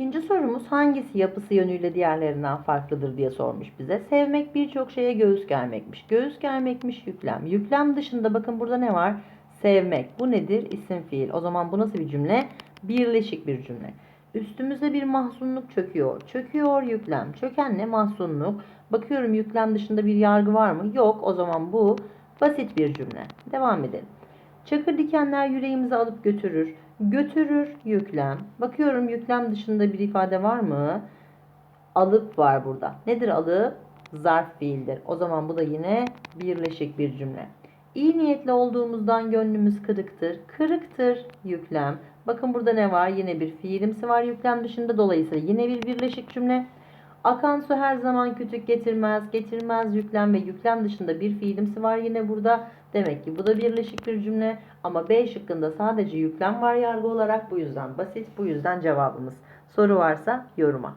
İkinci sorumuz hangisi yapısı yönüyle diğerlerinden farklıdır diye sormuş bize. Sevmek birçok şeye göğüs germekmiş. Göğüs germekmiş yüklem. Yüklem dışında bakın burada ne var? Sevmek. Bu nedir? İsim fiil. O zaman bu nasıl bir cümle? Birleşik bir cümle. Üstümüze bir mahzunluk çöküyor. Çöküyor yüklem. Çöken ne? Mahzunluk. Bakıyorum yüklem dışında bir yargı var mı? Yok. O zaman bu basit bir cümle. Devam edelim. Çakır dikenler yüreğimizi alıp götürür. Götürür yüklem. Bakıyorum yüklem dışında bir ifade var mı? Alıp var burada. Nedir alıp? Zarf fiildir. O zaman bu da yine birleşik bir cümle. İyi niyetli olduğumuzdan gönlümüz kırıktır. Kırıktır yüklem. Bakın burada ne var? Yine bir fiilimsi var yüklem dışında. Dolayısıyla yine bir birleşik cümle. Akan su her zaman kütük getirmez. Getirmez yüklem ve yüklem dışında bir fiilimsi var yine burada. Demek ki bu da birleşik bir cümle. Ama B şıkkında sadece yüklem var yargı olarak. Bu yüzden basit. Bu yüzden cevabımız. Soru varsa yoruma.